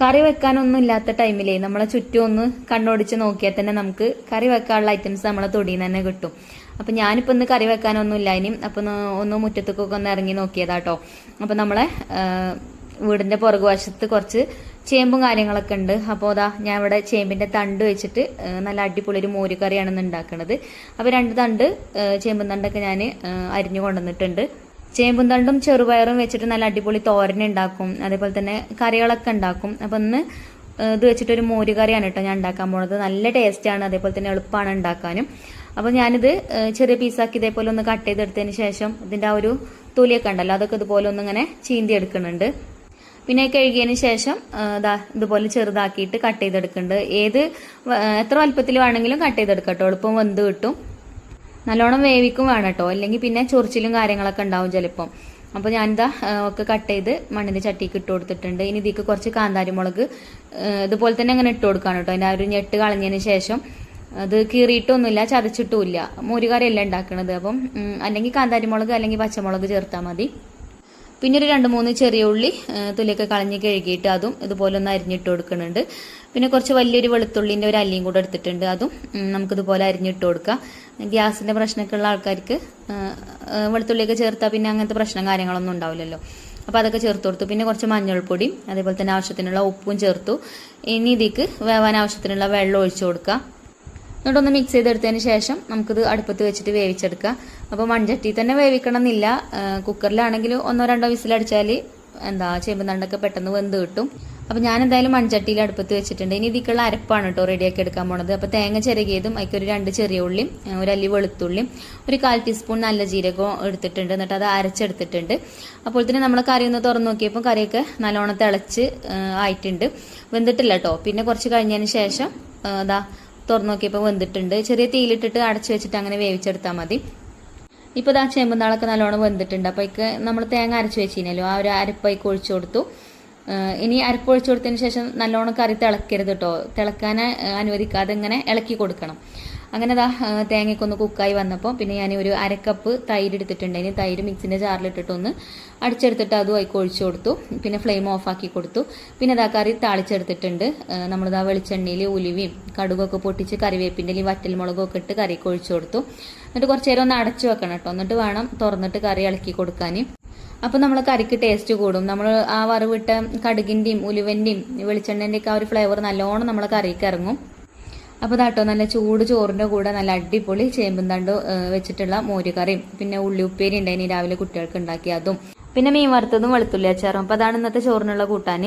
കറി വെക്കാനൊന്നും ഇല്ലാത്ത ടൈമിലേ നമ്മളെ ചുറ്റും ഒന്ന് കണ്ണോടിച്ച് നോക്കിയാൽ തന്നെ നമുക്ക് കറി വെക്കാനുള്ള ഐറ്റംസ് നമ്മളെ തൊടിയിൽ തന്നെ കിട്ടും. അപ്പൊ ഞാനിപ്പോ ഒന്ന് കറി വെക്കാനൊന്നും ഇല്ല ഇനിയും. അപ്പൊ ഒന്ന് മുറ്റത്തേക്കൊക്കെ ഒന്ന് ഇറങ്ങി നോക്കിയതാട്ടോ. അപ്പൊ നമ്മളെ വീടിന്റെ പുറകുവശത്ത് കുറച്ച് ചേമ്പും കാര്യങ്ങളൊക്കെ ഉണ്ട്. അപ്പോൾ അതാ ഞാൻ ഇവിടെ ചേമ്പിന്റെ തണ്ട് വെച്ചിട്ട് നല്ല അടിപൊളി ഒരു മോരുകറിയാണ് ഉണ്ടാക്കുന്നത് അപ്പോൾ രണ്ട് തണ്ട് ചേമ്പും തണ്ടൊക്കെ ഞാൻ അരിഞ്ഞു കൊണ്ടുവന്നിട്ടുണ്ട്. ചേമ്പും തണ്ടും ചെറുപയറും വെച്ചിട്ട് നല്ല അടിപൊളി തോരൻ ഉണ്ടാക്കും. അതേപോലെ തന്നെ കറികളൊക്കെ ഉണ്ടാക്കും. അപ്പം ഇന്ന് ഇത് വെച്ചിട്ടൊരു മോര് കറിയാണ് കേട്ടോ ഞാൻ ഉണ്ടാക്കാൻ പോണത്. നല്ല ടേസ്റ്റാണ് അതേപോലെ തന്നെ എളുപ്പമാണ് ഉണ്ടാക്കാനും. അപ്പോൾ ഞാനിത് ചെറിയ പീസാക്കി ഇതേപോലെ ഒന്ന് കട്ട് ചെയ്തെടുത്തതിന് ശേഷം ഇതിന്റെ ആ ഒരു തൊലിയൊക്കെ ഉണ്ടല്ലോ അതൊക്കെ ഇതുപോലെ ഒന്ന് ഇങ്ങനെ ചീന്തി എടുക്കുന്നുണ്ട്. പിന്നെ കഴുകിയതിന് ശേഷം ഇതുപോലെ ചെറുതാക്കിയിട്ട് കട്ട് ചെയ്തെടുക്കുന്നുണ്ട്. ഏത് എത്ര വലുപ്പത്തിൽ വേണമെങ്കിലും കട്ട് ചെയ്തെടുക്കാം കേട്ടോ. എളുപ്പം വെന്ത് കിട്ടും. നല്ലോണം വേവിക്കും വേണം കേട്ടോ അല്ലെങ്കിൽ പിന്നെ ചൊറിച്ചിലും കാര്യങ്ങളൊക്കെ ഉണ്ടാവും ചിലപ്പം. അപ്പോൾ ഞാനിതാ ഒക്കെ കട്ട് ചെയ്ത് മണ്ണിന്റെ ചട്ടിക്ക് ഇട്ട് കൊടുത്തിട്ടുണ്ട്. ഇനി ഇതിക്ക് കുറച്ച് കാന്താരി മുളക് ഇതുപോലെ തന്നെ അങ്ങനെ ഇട്ട് കൊടുക്കാണ് കേട്ടോ. അതിന്റെ ആ ഒരു ഞെട്ട് കളഞ്ഞതിന് ശേഷം അത് കീറിയിട്ടൊന്നുമില്ല ചതച്ചിട്ടുമില്ല. മോരുകറിയല്ല ഉണ്ടാക്കണത്. അപ്പം അല്ലെങ്കിൽ കാന്താരി മുളക് അല്ലെങ്കിൽ പച്ചമുളക് ചേർത്താൽ മതി. പിന്നെ ഒരു രണ്ട് മൂന്ന് ചെറിയ ഉള്ളി തുലൊക്കെ കളഞ്ഞ് കഴുകിയിട്ട് അതും ഇതുപോലെ ഒന്ന് അരിഞ്ഞിട്ട് കൊടുക്കുന്നുണ്ട്. പിന്നെ കുറച്ച് വലിയൊരു വെളുത്തുള്ളിന്റെ ഒരു അല്ലിയും കൂടെ എടുത്തിട്ടുണ്ട്. അതും നമുക്കിതുപോലെ അരിഞ്ഞിട്ട് കൊടുക്കാം. ഗ്യാസിന്റെ പ്രശ്നമൊക്കെ ഉള്ള ആൾക്കാർക്ക് വെളുത്തുള്ളിയൊക്കെ ചേർത്താൽ പിന്നെ അങ്ങനത്തെ പ്രശ്നം കാര്യങ്ങളൊന്നും ഉണ്ടാവില്ലല്ലോ. അപ്പോൾ അതൊക്കെ ചേർത്ത് കൊടുത്തു. പിന്നെ കുറച്ച് മഞ്ഞൾപ്പൊടിയും അതേപോലെ തന്നെ ആവശ്യത്തിനുള്ള ഉപ്പും ചേർത്തു. ഇനി ഇതിക്ക് വേവാൻ ആവശ്യത്തിനുള്ള വെള്ളം ഒഴിച്ചു കൊടുക്കാം. എന്നിട്ടൊന്ന് മിക്സ് ചെയ്തെടുത്തതിന് ശേഷം നമുക്കിത് അടുപ്പത്ത് വെച്ചിട്ട് വേവിച്ചെടുക്കാം. അപ്പോൾ മൺചട്ടി തന്നെ വേവിക്കണം എന്നില്ല കുക്കറിലാണെങ്കിൽ ഒന്നോ രണ്ടോ വിസിലടിച്ചാൽ എന്താ ചേമ്പ് നണ്ടൊക്കെ പെട്ടെന്ന് വെന്ത് കിട്ടും. അപ്പോൾ ഞാൻ എന്തായാലും മൺചട്ടിയിൽ അടുപ്പത്ത് വെച്ചിട്ടുണ്ട്. ഇനി ഇതിക്കുള്ള അരപ്പാണ് കേട്ടോ റെഡിയാക്കി എടുക്കാൻ പോണത്. അപ്പോൾ തേങ്ങ ചിരകിയതും അതിക്കൊരു രണ്ട് ചെറിയ ഉള്ളിയും ഒരു അല്ലി വെളുത്തുള്ളിയും ഒരു കാൽ ടീസ്പൂൺ നല്ല ജീരകവും എടുത്തിട്ടുണ്ട്. എന്നിട്ട് അത് അരച്ചെടുത്തിട്ടുണ്ട്. അപ്പോൾ തന്നെ നമ്മൾ കറി ഒന്ന് തുറന്ന് നോക്കിയപ്പോൾ കറിയൊക്കെ നല്ലോണം തിളച്ച് ആ, ആയിട്ടുണ്ട്. വെന്തിട്ടില്ല കേട്ടോ പിന്നെ കുറച്ച് കഴിഞ്ഞതിന് ശേഷം അതാ തുറന്നു നോക്കിയപ്പോൾ വെന്തിട്ടുണ്ട്. ചെറിയ തീയിലിട്ടിട്ട് അടച്ചു വെച്ചിട്ട് അങ്ങനെ വേവിച്ചെടുത്താൽ മതി. ഇപ്പോൾ ദാ ചേമ്പുന്നാളൊക്കെ നല്ലോണം വെന്തിട്ടുണ്ട്. അപ്പോൾ നമ്മൾ തേങ്ങ അരച്ച് വെച്ചിനല്ലോ. ആ ഒരു അരപ്പായി ഒഴിച്ചു കൊടുത്തു. ഇനി അരപ്പ് ഒഴിച്ചു കൊടുത്തതിന് ശേഷം നല്ലോണം കറി തിളക്കരുത് കേട്ടോ തിളക്കാൻ അനുവദിക്കാതെ ഇങ്ങനെ ഇളക്കി കൊടുക്കണം. അങ്ങനെ ദാ തേങ്ങയ്ക്കൊന്ന് കുക്കായി വന്നപ്പോൾ പിന്നെ ഞാൻ ഒരു അരക്കപ്പ് തൈര് എടുത്തിട്ടുണ്ട്. ഇനി തൈര് മിക്സിന്റെ ജാറിലിട്ടിട്ടൊന്ന് അടിച്ചെടുത്തിട്ട് അതും അതിക്ക് ഒഴിച്ചു കൊടുത്തു. പിന്നെ ഫ്ലെയിം ഓഫാക്കി കൊടുത്തു. പിന്നെ ദാ കറി താളിച്ചെടുത്തിട്ടുണ്ട്. നമ്മളിതാ വെളിച്ചെണ്ണയിൽ ഉലുവയും കടുകൊക്കെ പൊട്ടിച്ച് കറിവേപ്പിന്റെ ഇലയും വറ്റൽമുളകും ഒക്കെ ഇട്ട് കറിക്ക് ഒഴിച്ചു കൊടുത്തു. എന്നിട്ട് കുറച്ച് നേരം ഒന്ന് അടച്ചു വെക്കണം കേട്ടോ എന്നിട്ട് വേണം തുറന്നിട്ട് കറി ഇളക്കി കൊടുക്കാൻ അപ്പോൾ നമ്മൾ കറിക്ക് ടേസ്റ്റ് കൂടും. നമ്മൾ ആ വറവിട്ട കടുകിന്റെയും ഉലുവന്റെയും വെളിച്ചെണ്ണന്റെ ഒക്കെ ആ ഒരു ഫ്ലേവർ നല്ലോണം നമ്മൾ കറിക്ക് ഇറങ്ങും. അപ്പോൾ ഇതാട്ടോ നല്ല ചൂട് ചോറിന്റെ കൂടെ നല്ല അടിപൊളി ചേമ്പും തണ്ട് വെച്ചിട്ടുള്ള മോരുകറിയും. പിന്നെ ഉള്ളിയുപ്പേരി ഉണ്ടായിനി രാവിലെ കുട്ടികൾക്ക് ഉണ്ടാക്കി അതും പിന്നെ മീൻ വറുത്തതും വെളുത്തുള്ളി അച്ചാറും. അപ്പോൾ അതാണ് ഇന്നത്തെ ചോറിനുള്ള കൂട്ടാൻ